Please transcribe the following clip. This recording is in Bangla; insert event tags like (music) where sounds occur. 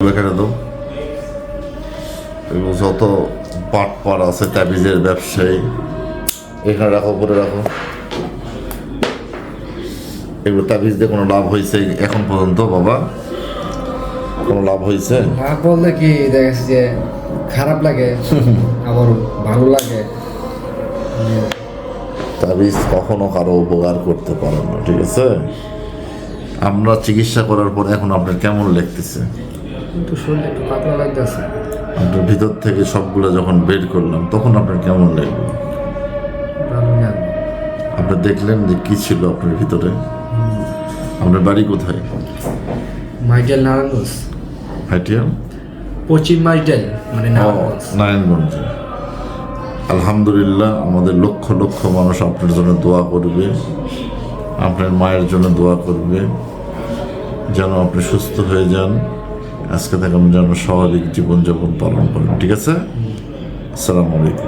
এখানে দাও এগুলো যত আছে তাবিজের ব্যবসায়ী এখানে রাখো করে রাখো। এগুলো তাবিজ দিয়ে কোনো লাভ হয়েছে এখন পর্যন্ত বাবা? কোনো লাভ হয়েছে? লাভ বলতে কি দেখা যাচ্ছে যে খারাপ লাগে (laughs) আবার ভালো লাগে। তাবিজ কখনো কারও উপকার করতে পারে না ঠিক আছে? আমরা চিকিৎসা করার পর এখন আপনার কেমন লাগতেছে? কিন্তু শরীর একটু পাতলা লাগতেছে। আপনার ভিতর থেকে সবগুলো যখন বের করলাম তখন আপনার কেমন লাগল? ভালো আপনি দেখলেন যে কি ছিল আপনার ভিতরে? আপনার বাড়ি কোথায়? মাইডেল নারায়ণগঞ্জ। হাইটিয়া? পশ্চিম মাইডেল মানে নারায়ণগঞ্জ। নারায়ণগঞ্জে। আলহামদুলিল্লাহ আমাদের লক্ষ লক্ষ মানুষ আপনার জন্য দোয়া করবে। আপনার মায়ের জন্য দোয়া করবে। যেন আপনি সুস্থ হয়ে যান। আজকে থেকে যেন স্বাভাবিক জীবনযাপন পালন করেন ঠিক আছে? আসসালামু আলাইকুম।